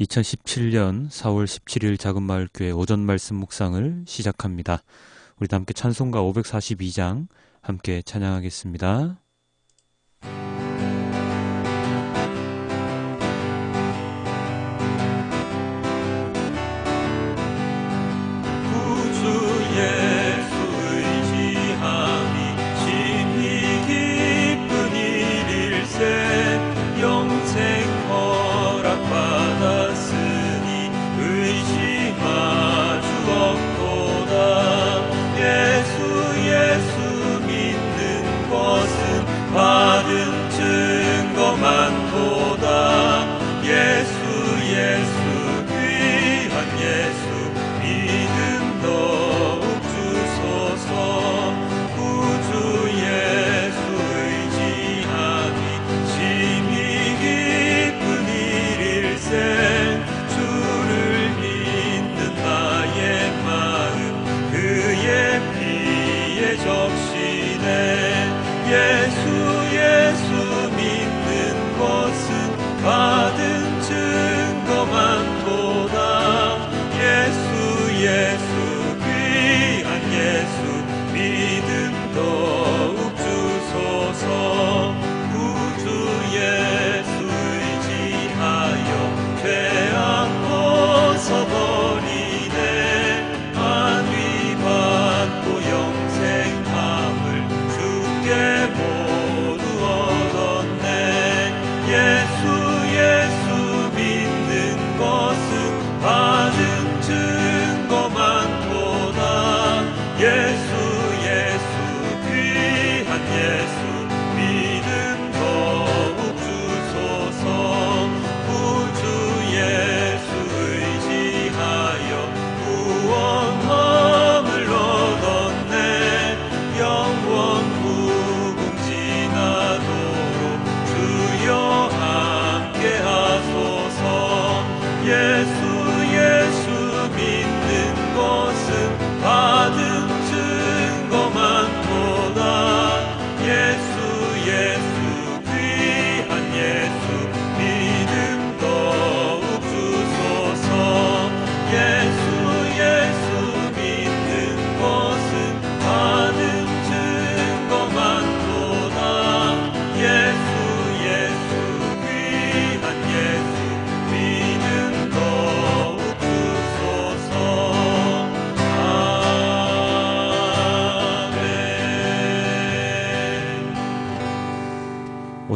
2017년 4월 17일 작은마을교회 오전 말씀 묵상을 시작합니다. 우리 다 함께 찬송가 542장 함께 찬양하겠습니다.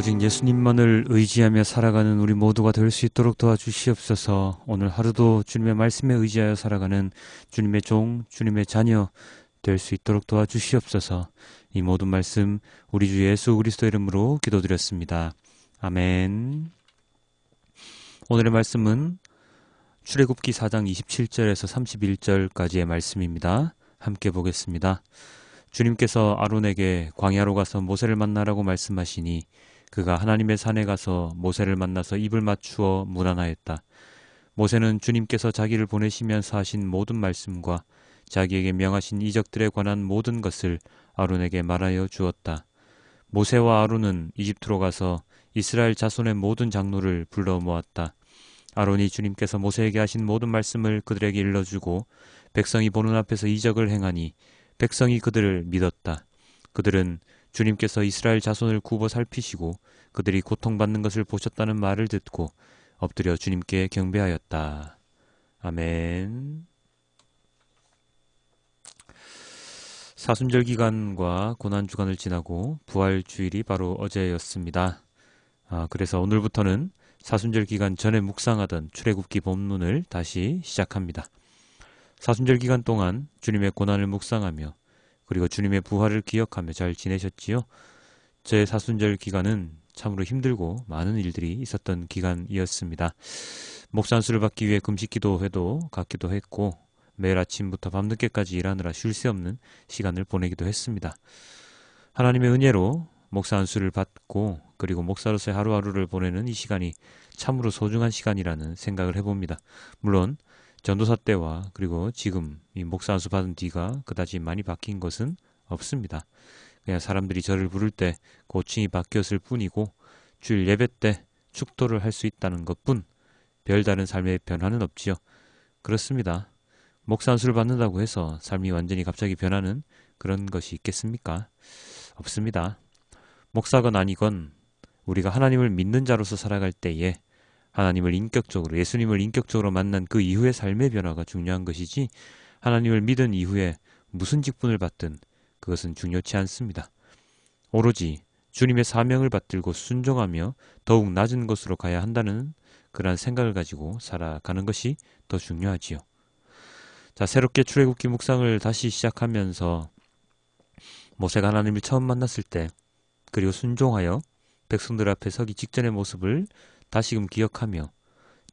오직 예수님만을 의지하며 살아가는 우리 모두가 될 수 있도록 도와주시옵소서. 오늘 하루도 주님의 말씀에 의지하여 살아가는 주님의 종, 주님의 자녀 될 수 있도록 도와주시옵소서. 이 모든 말씀 우리 주 예수 그리스도 이름으로 기도드렸습니다. 아멘. 오늘의 말씀은 출애굽기 4장 27절에서 31절까지의 말씀입니다. 함께 보겠습니다. 주님께서 아론에게 광야로 가서 모세를 만나라고 말씀하시니 그가 하나님의 산에 가서 모세를 만나서 입을 맞추어 무난하였다. 모세는 주님께서 자기를 보내시면서 하신 모든 말씀과 자기에게 명하신 이적들에 관한 모든 것을 아론에게 말하여 주었다. 모세와 아론은 이집트로 가서 이스라엘 자손의 모든 장로를 불러 모았다. 아론이 주님께서 모세에게 하신 모든 말씀을 그들에게 일러주고 백성이 보는 앞에서 이적을 행하니 백성이 그들을 믿었다. 그들은 주님께서 이스라엘 자손을 굽어 살피시고 그들이 고통받는 것을 보셨다는 말을 듣고 엎드려 주님께 경배하였다. 아멘. 사순절 기간과 고난 주간을 지나고 부활 주일이 바로 어제였습니다. 아, 그래서 오늘부터는 사순절 기간 전에 묵상하던 출애굽기 본문을 다시 시작합니다. 사순절 기간 동안 주님의 고난을 묵상하며 그리고 주님의 부활을 기억하며 잘 지내셨지요? 제 사순절 기간은 참으로 힘들고 많은 일들이 있었던 기간이었습니다. 목산수를 받기 위해 금식 기도회도 갖기도 했고 매일 아침부터 밤늦게까지 일하느라 쉴 새 없는 시간을 보내기도 했습니다. 하나님의 은혜로 목사 안수를 받고 그리고 목사로서의 하루하루를 보내는 이 시간이 참으로 소중한 시간이라는 생각을 해봅니다. 물론 전도사 때와 그리고 지금 이 목사 안수 받은 뒤가 그다지 많이 바뀐 것은 없습니다. 그냥 사람들이 저를 부를 때 고칭이 바뀌었을 뿐이고 주일 예배 때 축도를 할 수 있다는 것뿐 별다른 삶의 변화는 없지요. 그렇습니다. 목사 안수를 받는다고 해서 삶이 완전히 갑자기 변하는 그런 것이 있겠습니까? 없습니다. 목사건 아니건 우리가 하나님을 믿는 자로서 살아갈 때에 하나님을 인격적으로 예수님을 인격적으로 만난 그 이후의 삶의 변화가 중요한 것이지 하나님을 믿은 이후에 무슨 직분을 받든 그것은 중요치 않습니다. 오로지 주님의 사명을 받들고 순종하며 더욱 낮은 곳으로 가야 한다는 그러한 생각을 가지고 살아가는 것이 더 중요하지요. 자, 새롭게 출애굽기 묵상을 다시 시작하면서 모세가 하나님을 처음 만났을 때 그리고 순종하여 백성들 앞에 서기 직전의 모습을 다시금 기억하며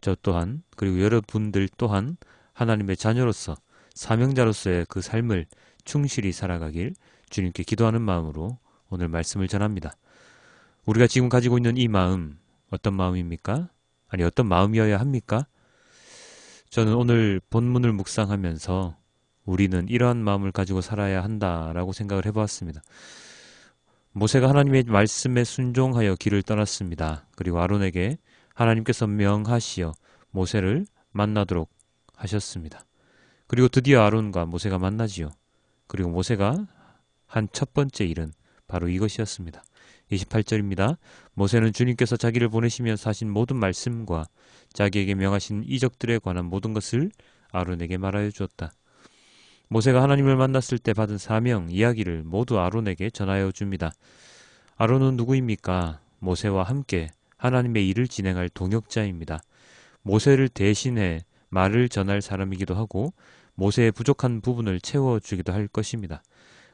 저 또한 그리고 여러분들 또한 하나님의 자녀로서 사명자로서의 그 삶을 충실히 살아가길 주님께 기도하는 마음으로 오늘 말씀을 전합니다. 우리가 지금 가지고 있는 이 마음 어떤 마음입니까? 아니 어떤 마음이어야 합니까? 저는 오늘 본문을 묵상하면서 우리는 이러한 마음을 가지고 살아야 한다라고 생각을 해보았습니다. 모세가 하나님의 말씀에 순종하여 길을 떠났습니다. 그리고 아론에게 하나님께서 명하시어 모세를 만나도록 하셨습니다. 그리고 드디어 아론과 모세가 만나지요. 그리고 모세가 한 첫 번째 일은 바로 이것이었습니다. 28절입니다. 모세는 주님께서 자기를 보내시면서 하신 모든 말씀과 자기에게 명하신 이적들에 관한 모든 것을 아론에게 말하여 주었다. 모세가 하나님을 만났을 때 받은 사명, 이야기를 모두 아론에게 전하여 줍니다. 아론은 누구입니까? 모세와 함께 하나님의 일을 진행할 동역자입니다. 모세를 대신해 말을 전할 사람이기도 하고 모세의 부족한 부분을 채워주기도 할 것입니다.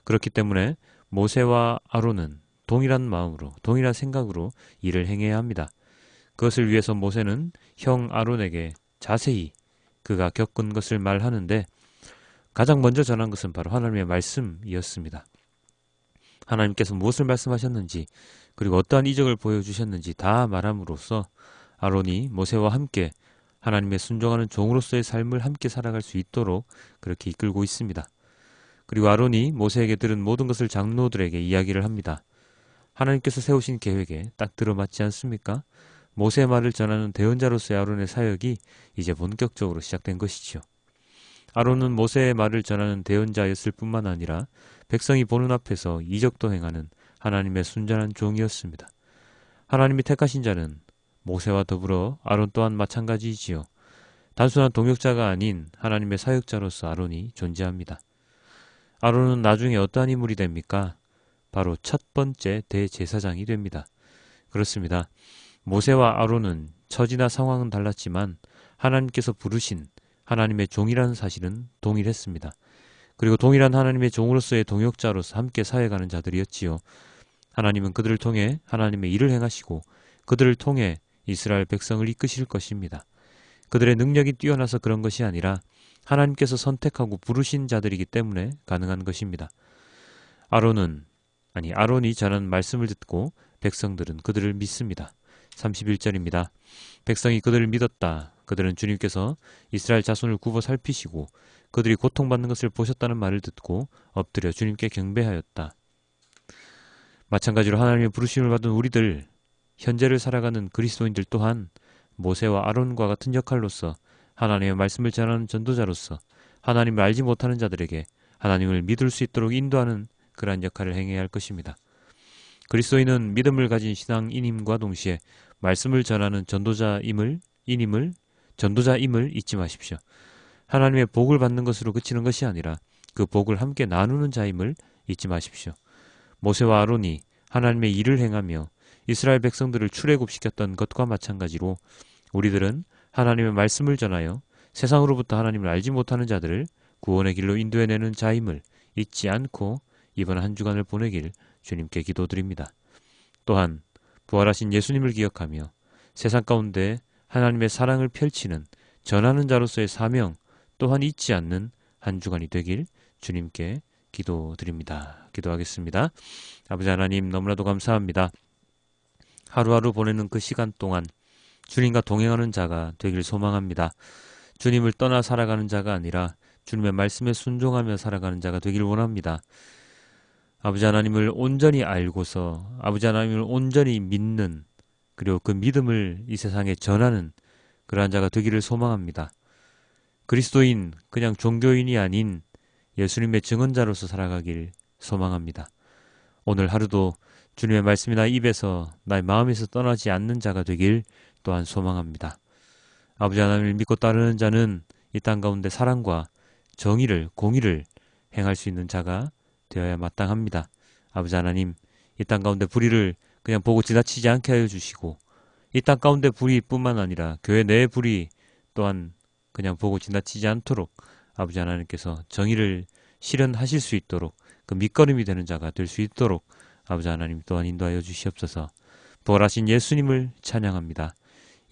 그렇기 때문에 모세와 아론은 동일한 마음으로, 동일한 생각으로 일을 행해야 합니다. 그것을 위해서 모세는 형 아론에게 자세히 그가 겪은 것을 말하는데 가장 먼저 전한 것은 바로 하나님의 말씀이었습니다. 하나님께서 무엇을 말씀하셨는지 그리고 어떠한 이적을 보여주셨는지 다 말함으로써 아론이 모세와 함께 하나님의 순종하는 종으로서의 삶을 함께 살아갈 수 있도록 그렇게 이끌고 있습니다. 그리고 아론이 모세에게 들은 모든 것을 장로들에게 이야기를 합니다. 하나님께서 세우신 계획에 딱 들어맞지 않습니까? 모세의 말을 전하는 대언자로서의 아론의 사역이 이제 본격적으로 시작된 것이지요. 아론은 모세의 말을 전하는 대언자였을 뿐만 아니라 백성이 보는 앞에서 이적도 행하는 하나님의 순전한 종이었습니다. 하나님이 택하신 자는 모세와 더불어 아론 또한 마찬가지이지요. 단순한 동역자가 아닌 하나님의 사역자로서 아론이 존재합니다. 아론은 나중에 어떠한 인물이 됩니까? 바로 첫 번째 대제사장이 됩니다. 그렇습니다. 모세와 아론은 처지나 상황은 달랐지만 하나님께서 부르신 하나님의 종이라는 사실은 동일했습니다. 그리고 동일한 하나님의 종으로서의 동역자로서 함께 사회가는 자들이었지요. 하나님은 그들을 통해 하나님의 일을 행하시고 그들을 통해 이스라엘 백성을 이끄실 것입니다. 그들의 능력이 뛰어나서 그런 것이 아니라 하나님께서 선택하고 부르신 자들이기 때문에 가능한 것입니다. 아론은 아니 아론이 전한 말씀을 듣고 백성들은 그들을 믿습니다. 31절입니다. 백성이 그들을 믿었다. 그들은 주님께서 이스라엘 자손을 굽어 살피시고 그들이 고통받는 것을 보셨다는 말을 듣고 엎드려 주님께 경배하였다. 마찬가지로 하나님의 부르심을 받은 우리들, 현재를 살아가는 그리스도인들 또한 모세와 아론과 같은 역할로서 하나님의 말씀을 전하는 전도자로서 하나님을 알지 못하는 자들에게 하나님을 믿을 수 있도록 인도하는 그러한 역할을 행해야 할 것입니다. 그리스도인은 믿음을 가진 신앙인임과 동시에 말씀을 전하는 전도자임을 인임을 전도자임을 잊지 마십시오. 하나님의 복을 받는 것으로 그치는 것이 아니라 그 복을 함께 나누는 자임을 잊지 마십시오. 모세와 아론이 하나님의 일을 행하며 이스라엘 백성들을 출애굽시켰던 것과 마찬가지로 우리들은 하나님의 말씀을 전하여 세상으로부터 하나님을 알지 못하는 자들을 구원의 길로 인도해내는 자임을 잊지 않고 이번 한 주간을 보내길 주님께 기도드립니다. 또한 부활하신 예수님을 기억하며 세상 가운데 하나님의 사랑을 펼치는 전하는 자로서의 사명 또한 잊지 않는 한 주간이 되길 주님께 기도드립니다. 기도하겠습니다. 아버지 하나님 너무나도 감사합니다. 하루하루 보내는 그 시간 동안 주님과 동행하는 자가 되길 소망합니다. 주님을 떠나 살아가는 자가 아니라 주님의 말씀에 순종하며 살아가는 자가 되길 원합니다. 아버지 하나님을 온전히 알고서 아버지 하나님을 온전히 믿는 그리고 그 믿음을 이 세상에 전하는 그러한 자가 되기를 소망합니다. 그리스도인, 그냥 종교인이 아닌 예수님의 증언자로서 살아가길 소망합니다. 오늘 하루도 주님의 말씀이 나 입에서 나의 마음에서 떠나지 않는 자가 되길 또한 소망합니다. 아버지 하나님을 믿고 따르는 자는 이 땅 가운데 사랑과 정의를 공의를 행할 수 있는 자가 되어야 마땅합니다. 아버지 하나님 이 땅 가운데 불의를 그냥 보고 지나치지 않게 하여 주시고 이 땅 가운데 불의뿐만 아니라 교회 내 불의 또한 그냥 보고 지나치지 않도록 아버지 하나님께서 정의를 실현하실 수 있도록 그 밑거름이 되는 자가 될 수 있도록 아버지 하나님 또한 인도하여 주시옵소서. 부활하신 예수님을 찬양합니다.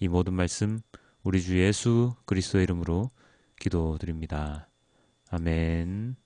이 모든 말씀 우리 주 예수 그리스도의 이름으로 기도드립니다. 아멘.